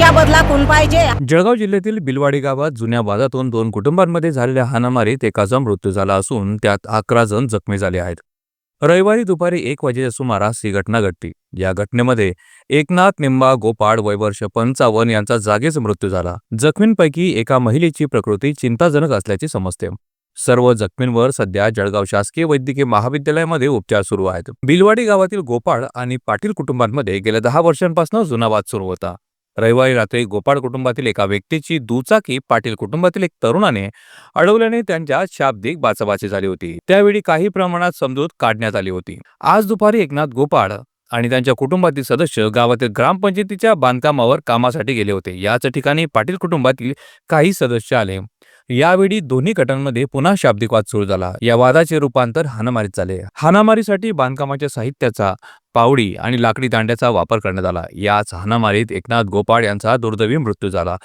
याच्या बदला कोण पाहिजे. जळगाव जिल्ह्यातील बिलवाडी गावात जुन्या वादातून दोन कुटुंबांमध्ये झालेल्या हाणामारीत एकाचा मृत्यू झाला असून त्यात अकरा जण जखमी झाले आहेत. रविवारी दुपारी एक वाजेच्या सुमारास ही घटना घडली. या घटनेमध्ये एकनाथ निंबा गोपाळ वैवर्ष पंचावन पंचावन्न यांचा जागीच मृत्यू झाला. जखमींपैकी एका महिलेची प्रकृती चिंताजनक असल्याचे समजते. सर्व जखमींवर सध्या जळगाव शासकीय वैद्यकीय महाविद्यालयामध्ये उपचार सुरू आहेत. बिलवाडी गावातील गोपाळ आणि पाटील कुटुंबांमध्ये गेल्या दहा वर्षांपासून जुना वाद सुरू होता. रविवारी रात्री गोपाळ कुटुंबातील एका व्यक्तीची दुचाकी पाटील कुटुंबातील एक तरुणाने अडवल्याने त्यांच्या शाब्दिक बाचाबाची झाली होती. त्यावेळी काही प्रमाणात समजूत काढण्यात आली होती. आज दुपारी एकनाथ गोपाळ आणि त्यांच्या कुटुंबातील सदस्य गावातील ग्रामपंचायतीच्या बांधकामावर कामासाठी गेले होते. याच ठिकाणी पाटील कुटुंबातील काही सदस्य आले. यावेळी दोन्ही गटांमध्ये पुन्हा शाब्दिक वाद सुरू झाला. या वादाचे रूपांतर हाणामारीत झाले. हाणामारीसाठी बांधकामाच्या साहित्याचा पावडी आणि लाकडी दांड्याचा वापर करण्यात आला. याच हाणामारीत एकनाथ गोपाळ यांचा दुर्दैवी मृत्यू झाला.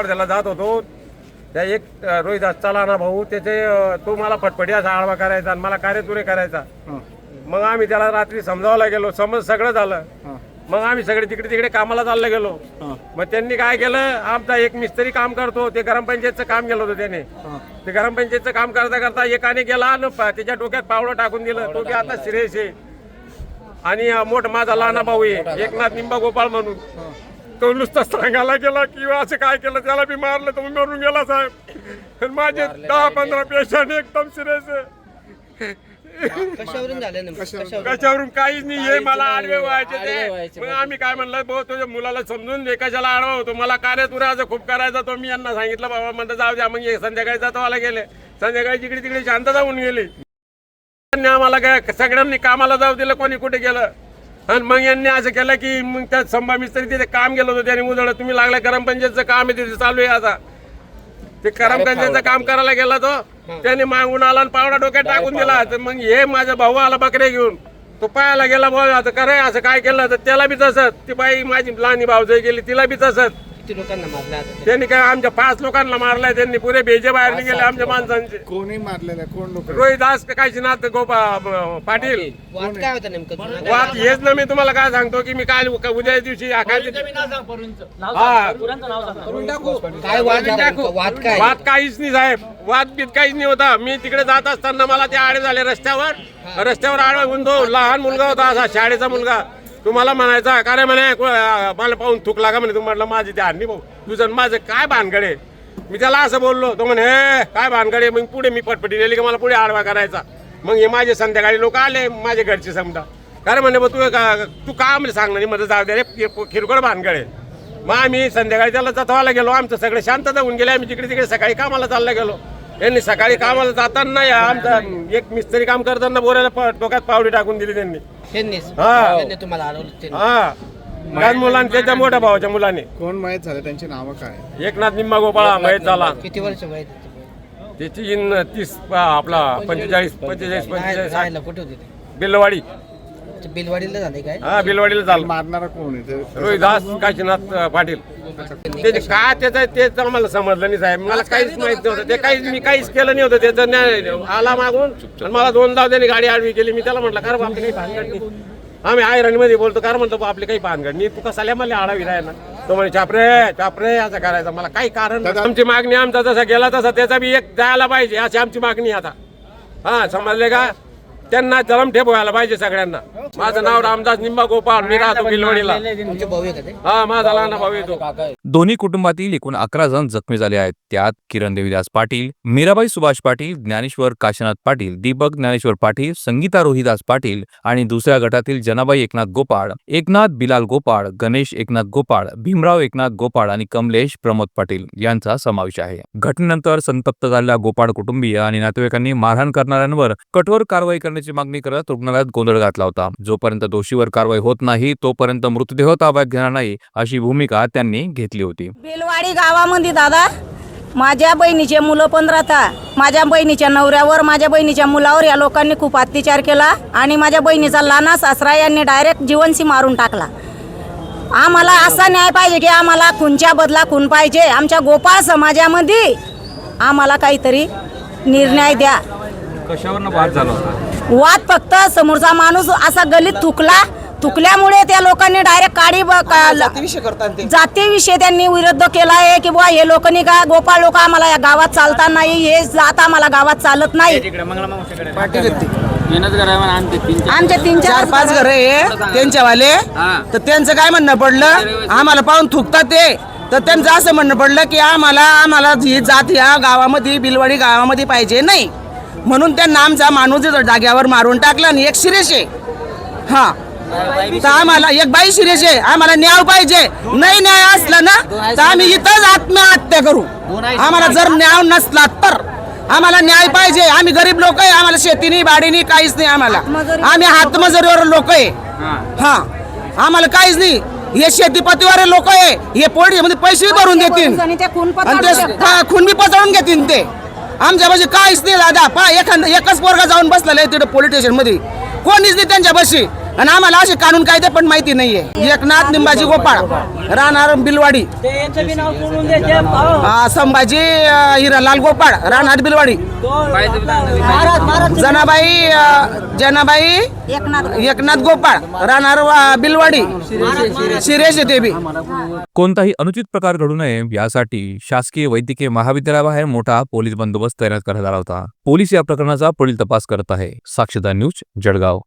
काल दिवावर त्याला जात होतो. त्या एक रोहिदास चला ना भाऊ त्याचे तो मला फटफटी असा आडवा करायचा आणि मला कार्यतुरे करायचा. मग आम्ही त्याला रात्री समजावायला गेलो समज सगळं झालं. मग आम्ही सगळे तिकडे तिकडे कामाला चालले गेलो. मग त्यांनी काय केलं आमचा एक मिस्त्री काम करतो ते ग्रामपंचायतचं काम केलं होतं त्याने. ते ग्रामपंचायतचं काम करता करता एकाने गेला आणि त्याच्या डोक्यात पावलं टाकून दिलं. तो की आता सिरियस आहे. आणि मोठ माझा लहाना भाऊ आहे. एकनाथ निंबा गोपाळ म्हणून तो नुसता सांगायला गेला की असं काय केलं त्याला बी मारलं तर मरून गेला साहेब. आणि माझे दहा पंधरा पेशंट एकदम सिरियस आहे. कशावरून झालं नेमकं? कशावरून? कशावरून काहीच नाही हे मला आडवे व्हायचे ते. मग आम्ही काय म्हणलं भाऊ तुझ्या मुलाला समजून दे कशाला आडवा होतो? मला कार्यतुऱ्याचं खूप करायचा तो मी यांना सांगितलं बाबा म्हणलं जाऊ द्या. मग हे संध्याकाळी जातवाला गेले. संध्याकाळी जिकडे तिकडे शांतता होऊन गेली. त्यांनी आम्हाला काय सगळ्यांनी कामाला जाऊ दिलं कोणी कुठे गेलं? आणि मग यांनी असं केलं की मग त्या संभा मिस्त्री तिथे काम केलं होतं त्यांनी मुदळ तुम्ही लागला ग्रामपंचायतचं काम आहे तिथे चालू आहे आता. ते ग्रामपंचायतचं काम करायला गेला तो त्याने मागून आला आणि पावडा डोक्यात टाकून दिला. तर मग हे माझा भाऊ आला बकरे घेऊन. तो पायाला गेला भाऊ आता करे असं काय केलं तर त्याला बी तसंच. ती बाई माझी लहानी भाऊजाई गेली तिला बी तसंच. किती लोकांना मारलं आता? त्यांनी? काय आमच्या पाच लोकांना मारलाय त्यांनी पुरे बेजे बाहेर निघेले आमच्या माणसांचे. कोणी मारलेलं आहे? कोण लोक? रोहिदास काशीनाथ गोपा पाटील. वाद काय होता नेमकं? वाद हेच ना मी तुम्हाला काय सांगतो की मी काल उद्या दिवशी हा. काय वाद झाला नेमकं? वाद काय? वाद काहीच नाही साहेब. वाद बीत काहीच नाही होता. मी तिकडे जात असताना मला ते आडे झाले रस्त्यावर. रस्त्यावर आडवा होऊन तो लहान मुलगा होता असा शाळेचा मुलगा. तुम्हाला म्हणायचा का रे म्हणे? को- मला पाहून थुकला का म्हणे. तू म्हटलं माझी ते हानी भाऊ तुझं माझं काय भानगड आहे? मी त्याला असं बोललो तो म्हणे "हे, काय आहे? मग पुढे मी पटपटी नेली की? मला पुढे आडवा करायचा. मग हे माझे संध्याकाळी लोक आले माझे घरचे समजा. का म्हणे बा तू का- तू का म्हणजे सांगणार नाही मध्ये जाऊ दे रे किरकोळ भानगड आहे. मग आम्ही संध्याकाळी त्याला जतवायला गेलो आमचं सगळे शांत जाऊन गेले आम्ही तिकडे तिकडे सकाळी कामाला चालला गेलो. यांनी सकाळी कामाला जाताना आमचा एक मिस्त्री काम करताना बोरायला प- डोक्यात पावडी टाकून दिली त्यांनी. त्यांनीच हा. त्यांनी तुम्हाला अडवलं त्यांनी. हा. लहान मुलांनी त्याच्या मोठ्या भावाच्या मुलाने. कोण माहीत झालं त्यांची नावं काय? एकनाथ निम्मा गोपाळा महेश झाला. किती वर्ष वय आहे त्याचं? त्याची इन तीस आपला पंचेचाळीस पंचेचाळीस राहायला पंचेचाळीस. राहायला कुठे होते ते? बिलवाडी ते बिलवाडीला झाले काय? हा बिलवाडीला झाला. मारणारा कोण आहे? ते- रोहिदास काशीनाथ अ, पाटील. त्याचे काय त्याचं तेच आम्हाला समजलं नाही साहेब. मला काहीच माहीत नव्हतं. ते काहीच मी काहीच केलं नाही होतं. त्याचं न्याय आला मागून आणि मला दोनदा त्यांनी गाडी आडवी केली. मी त्याला म्हटलं कारण आपली काही भानगड नाही. आम्ही आयरणमध्ये बोलतो कारण म्हणतो आपली काही भानगड नाही. तू कसा मला आडावी राहिला? तो म्हणे चापरे चापरे असं करायचं. मला काही कारण नाही. आमची मागणी आमचा जसा गेला तसा त्याचा बी एक जायला पाहिजे. अशी आमची मागणी आहे आता. हा समजले का? त्यांना जलम ठेप व्हायला पाहिजे सगळ्यांना. माझं नाव रामदास निंबा गोपाळ मी राहतो बिलवडीला. हा माझा लहान भाऊ येतो. दोन्ही कुटुंबातील एकूण अकरा जण जखमी झाले आहेत. त्यात किरण देवीदास पाटील मीराबाई सुभाष पाटील ज्ञानेश्वर काशीनाथ पाटील दीपक ज्ञानेश्वर पाटील संगीता रोहिदास पाटील आणि दुसऱ्या गटातील जनाबाई एकनाथ गोपाळ एकनाथ बिलाल गोपाळ गणेश एकनाथ गोपाळ भीमराव एकनाथ गोपाळ आणि कमलेश प्रमोद पाटील यांचा समावेश आहे. घटनेनंतर संतप्त झालेल्या गोपाळ कुटुंबीय आणि नातेवाईकांनी मारहाण करणाऱ्यांवर कठोर कारवाई करण्याची मागणी करत रुग्णालयात गोंधळ घातला होता. जोपर्यंत दोषीवर कारवाई होत नाही तोपर्यंत मृतदेह ताब्यात घेणार नाही अशी भूमिका त्यांनी घेतली होती. बेलवाडी गावामध्ये दादा माझ्या बहिणीचे मुलं पण राहतात. माझ्या बहिणीच्या नवऱ्यावर माझ्या बहिणीच्या मुलावर या लोकांनी खूप अत्याचार केला आणि माझ्या बहिणीचा लहाना सासरा यांनी डायरेक्ट जीवनशी मारून टाकला. आम्हाला असा न्याय पाहिजे की आम्हाला खूनच्या बदला खून पाहिजे. आमच्या गोपाळ समाजामध्ये आम्हाला काहीतरी निर्णय द्या. कशावरनं वाद झाला होता? वाद फक्त समोरचा माणूस असा गलीत थुकला थुकल्यामुळे त्या लोकांनी डायरेक्ट काडी ब- का- जातीविषयी त्यांनी विरोध केला आहे की बुवा हे लोकांनी का गोपाळ लोक आम्हाला या गावात चालता नाही हे जात आम्हाला गावात चालत नाही. आमचे तीन चार पाच घर आहे त्यांच्यावाले. तर त्यांचं काय म्हणणं पडलं? आम्हाला पाहून थुकतात ते. तर त्यांचं असं म्हणणं पडलं की आम्हाला आम्हाला ही जात ह्या गावामध्ये बिलवाडी गावामध्ये पाहिजे नाही. म्हणून त्यांना आमचा माणूस जाग्यावर मारून टाकला आणि एक शिरेश आहे हा. तर आम्हाला एक बाई शिरेश आहे आम्हाला न्याय पाहिजे. नाही न्याय असला ना तर आम्ही इथंच आत्महत्या करू. आम्हाला जर न्याय नसला तर. आम्हाला न्याय पाहिजे. आम्ही गरीब लोक आहे आम्हाला शेतीनी बाडीनी काहीच नाही आम्हाला. आम्ही हातमजुरीवर लोक आहे. हा. आम्हाला काहीच नाही. हे शेतीपतीवर लोक आहे. हे पोलीस पैसे भरून देतील. खून बी पचवून घेतील ते. आमच्या म्हणजे काहीच नाही दादा पा एखादा एकच पोरगा जाऊन बसलेला आहे तिथं पोलीस स्टेशनमध्ये. कोणीच नाही त्यांच्या बशी आणि आम्हाला असे कानून कायदे पण माहिती नाहीये. एकनाथ निंबाजी गोपाळ राहणार बिलवाडी. हा, संभाजी अं, हिरालाल गोपाळ राहणार बिलवाडी. जनाबाई अं, जनाबाई एकनाथ. एकनाथ गोपाळ राहणार वा- बिलवाडी. शिरेश बी. कोणताही अनुचित प्रकार घडू नये यासाठी शासकीय वैद्यकीय महाविद्यालयाबाहेर मोठा पोलीस बंदोबस्त तैनात करण्यात आला होता. पोलीस या प्रकरणाचा पुढील तपास करत आहे. साक्षीदार न्यूज जळगाव.